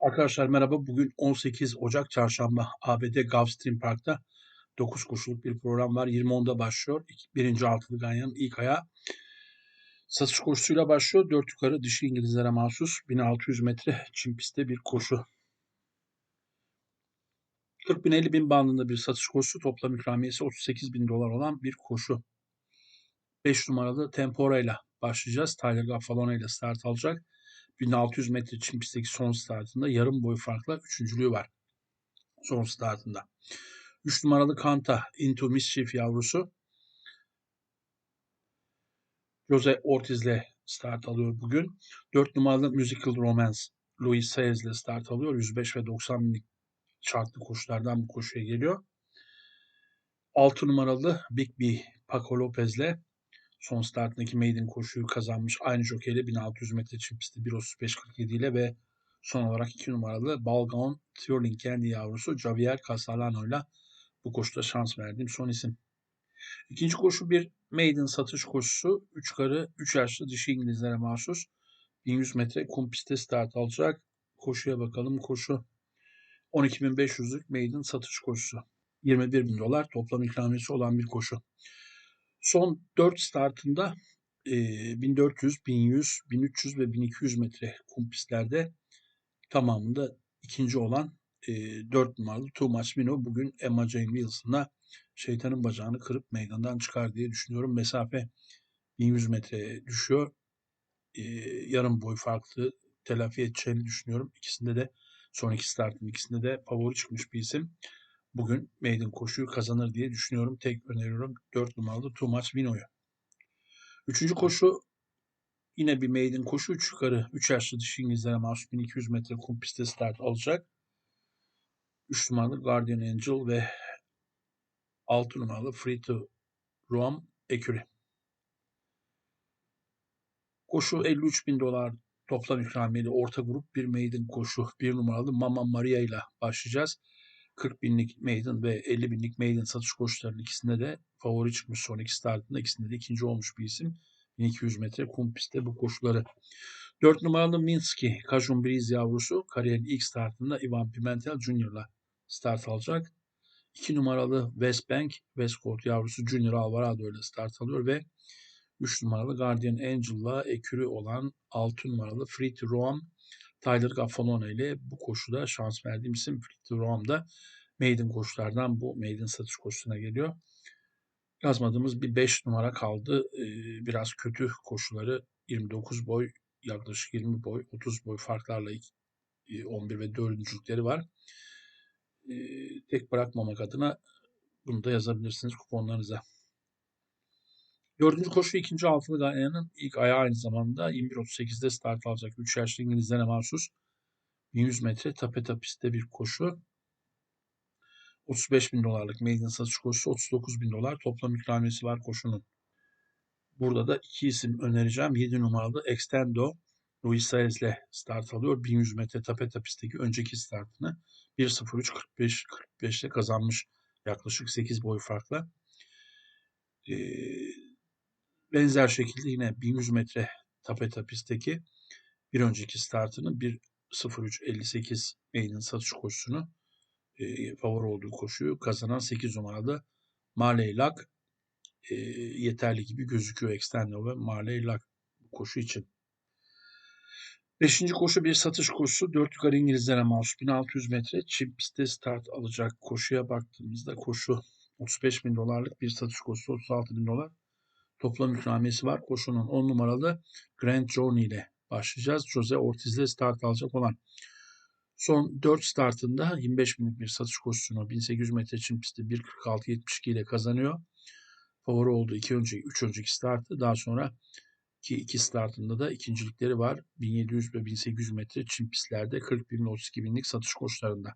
Arkadaşlar merhaba. Bugün 18 Ocak Çarşamba ABD Gulfstream Park'ta 9 koşuluk bir program var. 20.10'da başlıyor. Birinci altılı ganyanın ilk ayağı. Satış koşusuyla başlıyor. 4 yukarı dişi İngilizlere mahsus 1600 metre çim pistte bir koşu. 40 bin 50 bin bandında bir satış koşusu. Toplam ikramiyesi 38 bin dolar olan bir koşu. 5 numaralı Tempora başlayacağız. Tyler Gaffalone ile start alacak. 1600 metre çim pistteki son startında yarım boy farkla üçüncülüğü var. Son startında. 3 numaralı Kanta Into Mischief yavrusu. Jose Ortiz ile start alıyor bugün. 4 numaralı Musical Romance Louis Sayers ile start alıyor. 105 ve 90 binlik şartlı koşulardan bu koşuya geliyor. 6 numaralı Big B Paco Lopez ile son startındaki maiden koşuyu kazanmış. Aynı jokeyle 1600 metre çim pisti 1.35.47 ile ve son olarak 2 numaralı Balgaon Twirling kendi yavrusu Javier Casalano ile bu koşuda şans verdiğim son isim. İkinci koşu bir maiden satış koşusu. 3 karı 3 yaşlı dişi İngilizlere mahsus. 1100 metre kum pistte start alacak. Koşuya bakalım. Koşu 12.500'lük maiden satış koşusu. 21 bin dolar toplam ikramiyesi olan bir koşu. Son 4 startında e, 1400, 1100, 1300 ve 1200 metre kum pistlerde tamamında ikinci olan e, 4 numaralı Much Mino bugün Emma Jane Wilson'la şeytanın bacağını kırıp meydandan çıkar diye düşünüyorum. Mesafe 1100 metreye düşüyor. E, yarım boy farklı telafi edeceğini düşünüyorum. İkisinde de son iki startın ikisinde de favori çıkmış bir isim bugün maiden koşuyu kazanır diye düşünüyorum. Tek öneriyorum 4 numaralı Too Much Vino'yu. Üçüncü koşu yine bir maiden koşu. 3 yukarı 3 yaşlı dişi İngilizlere mahsus 1200 metre kum pistte start alacak. 3 numaralı Guardian Angel ve 6 numaralı Free to Roam Eküri. Koşu 53 bin dolar toplam ikramiyeli orta grup bir maiden koşu. Bir numaralı Mama Maria ile başlayacağız. 40 binlik maiden ve 50 binlik maiden satış koşularının ikisinde de favori çıkmış son iki startında. ikisinde de ikinci olmuş bir isim. 1200 metre kum pistte bu koşuları. 4 numaralı Minsky, Kajun Breeze yavrusu kariyerin ilk startında Ivan Pimentel Jr.'la start alacak. 2 numaralı West Bank, Westcourt yavrusu Junior Alvarado ile start alıyor ve 3 numaralı Guardian Angel'la ekürü olan 6 numaralı Free to Roam Tyler Gaffalone ile bu koşuda şans verdiğim isim Fritz Roam'da maiden koşulardan bu maiden satış koşusuna geliyor. Yazmadığımız bir 5 numara kaldı. Ee, biraz kötü koşuları 29 boy yaklaşık 20 boy 30 boy farklarla 11 e, ve 4. var. Ee, tek bırakmamak adına bunu da yazabilirsiniz kuponlarınıza. Dördüncü koşu ikinci altılı Ganyan'ın ilk ayağı aynı zamanda 21.38'de start alacak. 3 yaşlı İngilizlere mahsus 1100 metre tapeta pistte bir koşu. 35 bin dolarlık maiden satış koşusu 39 bin dolar toplam ikramiyesi var koşunun. Burada da iki isim önereceğim. 7 numaralı Extendo Luis Saez ile start alıyor. 1100 metre tapeta pistteki önceki startını 1.03.45 45 ile kazanmış yaklaşık 8 boy farkla. Ee, Benzer şekilde yine 1100 metre tapeta pistteki bir önceki startının 1.03.58 maiden satış koşusunu e, favori olduğu koşuyu kazanan 8 numaralı Marley Luck e, yeterli gibi gözüküyor Extendo ve Marley Luck koşu için. Beşinci koşu bir satış koşusu. 4 yukarı İngilizlere mahsus 1600 metre çim pistte start alacak koşuya baktığımızda koşu 35 bin dolarlık bir satış koşusu 36 bin dolar toplam ikramiyesi var. Koşunun 10 numaralı Grand Journey ile başlayacağız. Jose Ortiz ile start alacak olan. Son 4 startında 25 binlik bir satış koşusunu 1800 metre için pistte 1.46.72 ile kazanıyor. Favori olduğu 2 önceki 3 önceki startı daha sonra ki iki startında da ikincilikleri var. 1700 ve 1800 metre çim pistlerde 40 bin ve 32 binlik satış koşularında.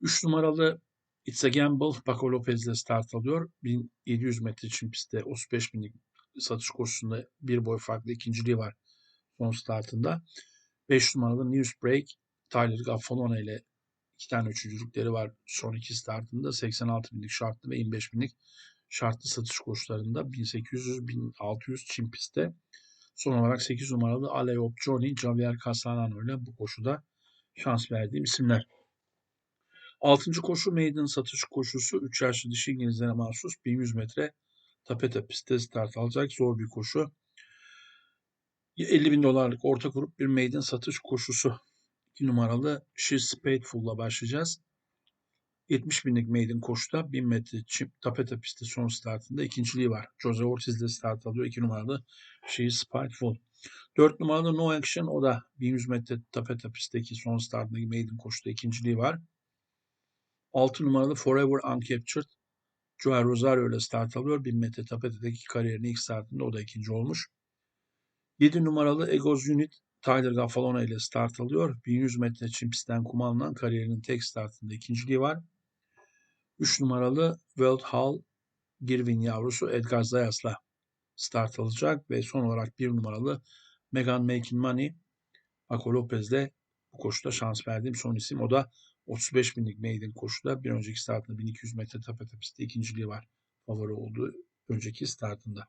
3 numaralı It's a Gamble Paco Lopez start alıyor. 1700 metre için pistte 35 binlik satış koşusunda bir boy farklı ikinciliği var son startında. 5 numaralı Newsbreak Tyler Gaffalone ile iki tane üçüncülükleri var son iki startında. 86 binlik şartlı ve 25 binlik şartlı satış koşularında 1800-1600 çim pistte. Son olarak 8 numaralı Aleop Johnny Javier Castellano ile bu koşuda şans verdiğim isimler. Altıncı koşu maiden satış koşusu. 3 yaşlı dişi İngilizlere mahsus 1100 metre tapete pistte start alacak. Zor bir koşu. 50 bin dolarlık orta grup bir maiden satış koşusu. 2 numaralı She's Spadeful'la başlayacağız. 70 binlik maiden koşuda 1000 metre çim tapete pisti son startında ikinciliği var. Jose Ortiz ile start alıyor. 2 numaralı She's Spiteful. 4 numaralı No Action o da 1100 metre tapete pistteki son startındaki maiden koşuda ikinciliği var. 6 numaralı Forever Uncaptured Joel Rosario ile start alıyor. 1000 metre tapetedeki kariyerinin ilk startında o da ikinci olmuş. 7 numaralı Egos Unit Tyler Gaffalona ile start alıyor. 1100 metre çim pistten kum alınan kariyerinin tek startında ikinciliği var. 3 numaralı World Hall Girvin yavrusu Edgar Zayas'la start alacak ve son olarak 1 numaralı Megan Making Money Paco Lopez'le bu koşuda şans verdiğim son isim. O da 35 binlik maiden koşuda bir önceki startında 1200 metre tapete pistte ikinciliği var. Favori olduğu önceki startında.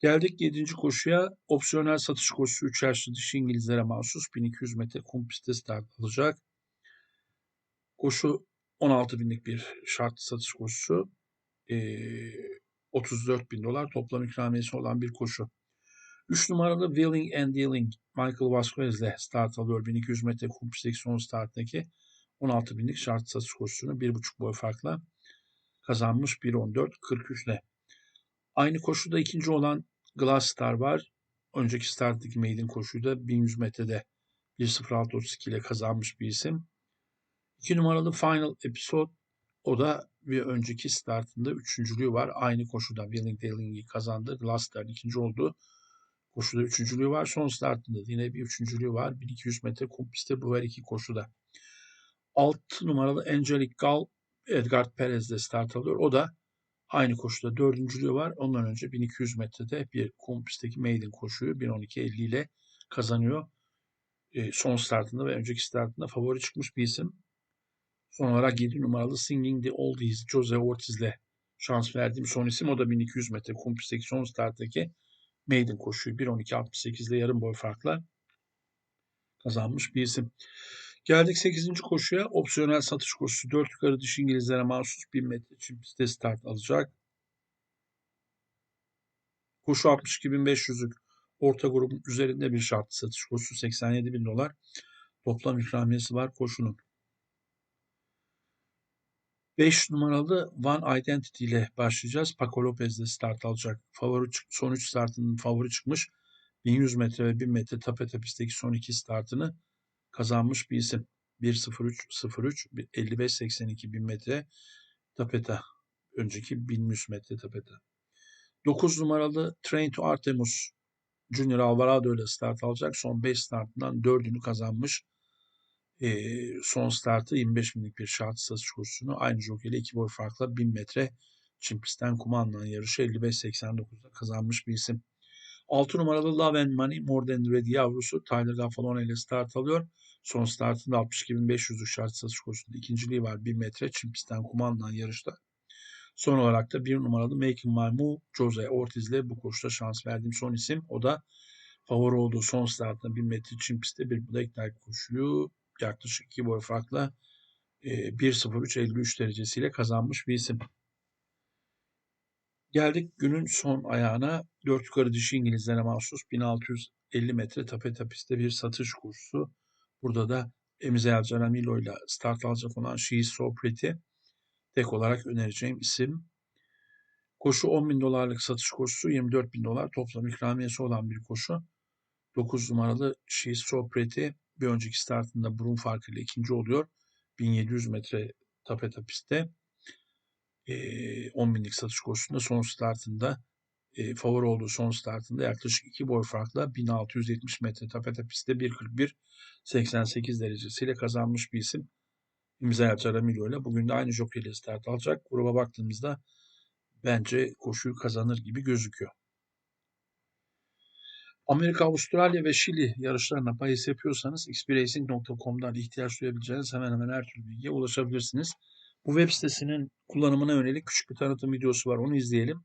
Geldik 7. koşuya. Opsiyonel satış koşusu 3 yaşlı dişi İngilizlere mahsus 1200 metre kum pistte start alacak. Koşu 16 binlik bir şartlı satış koşusu. Ee, 34 bin dolar toplam ikramiyesi olan bir koşu. 3 numaralı Willing and Dealing Michael Vasquez ile start alıyor. 1200 metre kum pistteki son starttaki 16 binlik şartlı satış koşusunu 1,5 boy farkla kazanmış 1.14.43 ile. Aynı koşuda ikinci olan Glass Star var. Önceki starttaki maiden koşuda 1100 metrede 1.06.32 ile kazanmış bir isim. 2 numaralı Final Episode o da bir önceki startında üçüncülüğü var. Aynı koşuda Willing Dealing'i kazandı. Glass Star ikinci oldu. Koşuda üçüncülüğü var. Son startında yine bir üçüncülüğü var. 1200 metre kum pistte bu her iki koşuda. 6 numaralı Angelic Gal Edgar Perez'de start alıyor. O da Aynı koşuda dördüncülüğü var. Ondan önce 1200 metrede bir kum pistteki maiden koşuyu 1.12.50 ile kazanıyor. E, son startında ve önceki startında favori çıkmış bir isim. Son olarak 7 numaralı Singing the Oldies Jose Ortiz ile şans verdiğim son isim. O da 1200 metre kum pistteki son starttaki maiden koşuyu 1.12.68 ile yarım boy farkla kazanmış bir isim. Geldik 8. koşuya. Opsiyonel satış koşusu. 4 yukarı dış İngilizlere mahsus 1000 metre için pistte start alacak. Koşu 62.500'lük orta grubun üzerinde bir şartlı satış koşusu 87 bin dolar. Toplam ikramiyesi var koşunun. 5 numaralı One Identity ile başlayacağız. Paco Lopez de start alacak. Favori son 3 startının favori çıkmış. 1100 metre ve 1000 metre tapete pistteki son 2 startını kazanmış bir isim. 1.03.03 55.82 bin metre tapeta. Önceki 1100 metre tapeta. 9 numaralı Train to Artemus Junior Alvarado ile start alacak. Son 5 startından 4'ünü kazanmış. E, son startı 25 binlik bir şart satış kursunu aynı jokeyle 2 boy farkla 1000 metre çim pistten kuma alınan yarışı 55-89'da kazanmış bir isim. 6 numaralı Love and Money More Than Ready yavrusu Tyler Gaffalone ile start alıyor. Son startında 62.500'lük şart satış koşusunda ikinciliği var 1 metre çim pistten kumandan yarışta. Son olarak da bir numaralı Making My Move Jose Ortiz ile bu koşuda şans verdiğim son isim. O da favori olduğu son startında 1 metre çim pistte bir Black Knight koşuyu yaklaşık 2 boy farkla 1.03.53 derecesiyle kazanmış bir isim. Geldik günün son ayağına. Dört yukarı dişi İngilizlere mahsus 1650 metre tapeta pistte bir satış kursu. Burada da Emizel Caramillo ile start alacak olan She's So Pretty tek olarak önereceğim isim. Koşu 10 bin dolarlık satış koşusu 24 bin dolar toplam ikramiyesi olan bir koşu. 9 numaralı She's So Pretty bir önceki startında burun farkıyla ikinci oluyor. 1700 metre tapeta pistte. 10 binlik satış koşusunda son startında e, favori olduğu son startında yaklaşık 2 boy farkla 1670 metre tapete pistte 1.41-88 derecesiyle kazanmış bir isim. İmza Caramillo ile bugün de aynı jockey start alacak. Gruba baktığımızda bence koşuyu kazanır gibi gözüküyor. Amerika, Avustralya ve Şili yarışlarına bahis yapıyorsanız xbracing.com'dan ihtiyaç duyabileceğiniz hemen hemen her türlü bilgiye ulaşabilirsiniz. Bu web sitesinin kullanımına yönelik küçük bir tanıtım videosu var. Onu izleyelim.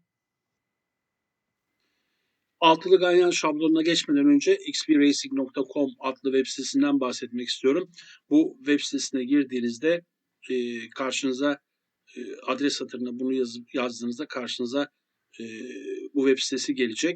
Altılı ganyan şablonuna geçmeden önce xpracing.com adlı web sitesinden bahsetmek istiyorum. Bu web sitesine girdiğinizde e, karşınıza e, adres satırına bunu yazıp yazdığınızda karşınıza e, bu web sitesi gelecek.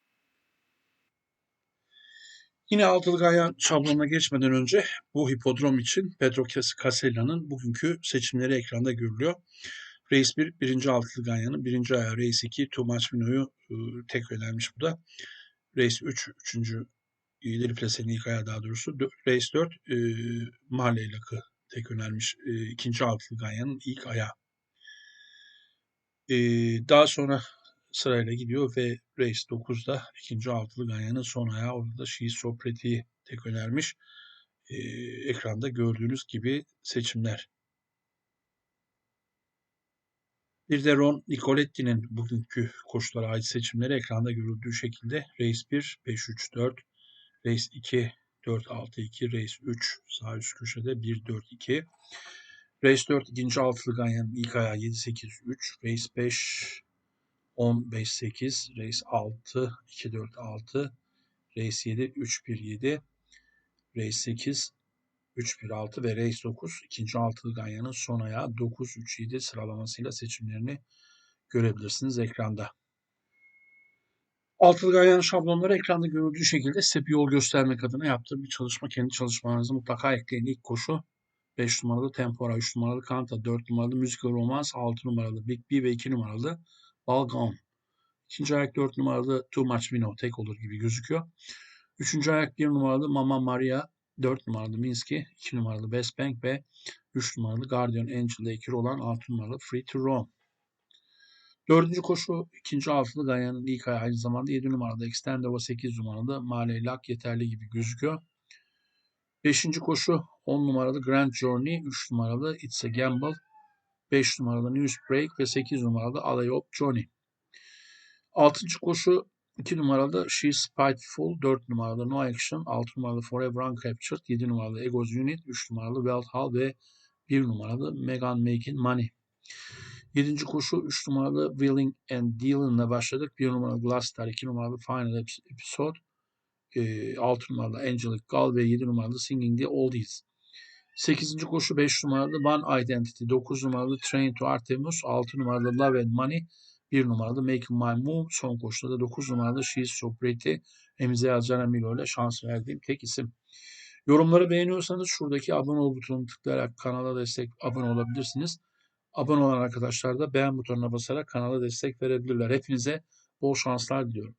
Yine altılı ganyan şablonuna geçmeden önce bu hipodrom için Pedro Casella'nın bugünkü seçimleri ekranda görülüyor. Race 1, birinci altılı ganyanın birinci ayağı. Race 2, Too Much Mino'yu e, tek önermiş bu da. Race 3, üçüncü ileri plasenin ilk ayağı daha doğrusu. Race 4, e, Marley Luck'ı tek önermiş. E, ikinci altılı ganyanın ilk ayağı. E, daha sonra sırayla gidiyor ve Race 9'da ikinci altılı ganyanın son ayağı orada da She's So Pretty'yi tek önermiş. Ee, ekranda gördüğünüz gibi seçimler. Bir de Ron Nicoletti'nin bugünkü koşulara ait seçimleri ekranda görüldüğü şekilde Race 1, 5-3-4, Race 2, 4-6-2, Race 3 sağ üst köşede 1-4-2, Race 4 ikinci altılı ganyanın ilk ayağı 7-8-3, Race 5, 10-5-8, Race 6, 2-4-6, Race 7, 3-1-7, Race 8, 3-1-6 ve Race 9 ikinci altılı ganyanın son ayağı 9-3-7 sıralamasıyla seçimlerini görebilirsiniz ekranda. Altılı ganyanın şablonları ekranda görüldüğü şekilde size bir yol göstermek adına yaptığım bir çalışma. Kendi çalışmalarınızı mutlaka ekleyin. İlk koşu 5 numaralı Tempora, 3 numaralı Kanta, 4 numaralı Musical Romance, 6 numaralı Big B ve 2 numaralı Balgam. İkinci ayak 4 numaralı Too Much Winnow tek olur gibi gözüküyor. Üçüncü ayak 1 numaralı Mama Maria, 4 numaralı Minsky, 2 numaralı Best Bank ve 3 numaralı Guardian Angel'da ikili olan 6 numaralı Free to Roam. Dördüncü koşu ikinci altılı Gayan Likay aynı zamanda 7 numaralı Extendova 8 numaralı Male Lak yeterli gibi gözüküyor. Beşinci koşu 10 numaralı Grand Journey, 3 numaralı It's a Gamble, 5 numaralı Newsbreak ve 8 numaralı Alayop Johnny. Altıncı koşu 2 numaralı She's Spiteful, 4 numaralı No Action, 6 numaralı Forever Uncaptured, 7 numaralı Egos Unit, 3 numaralı Welt Hall ve 1 numaralı Megan Making Money. Yedinci koşu 3 numaralı Willing and Dealing'le başladık. 1 numaralı Glass Star, 2 numaralı Final Episode, 6 numaralı Angelic Gal ve 7 numaralı Singing the Oldies. 8. koşu 5 numaralı One Identity, 9 numaralı Train to Artemis, 6 numaralı Love and Money, 1 numaralı Making My Move, son koşuda da 9 numaralı She's So Pretty, Emze Azcan Emilo ile şans verdiğim tek isim. Yorumları beğeniyorsanız şuradaki abone ol butonunu tıklayarak kanala destek abone olabilirsiniz. Abone olan arkadaşlar da beğen butonuna basarak kanala destek verebilirler. Hepinize bol şanslar diliyorum.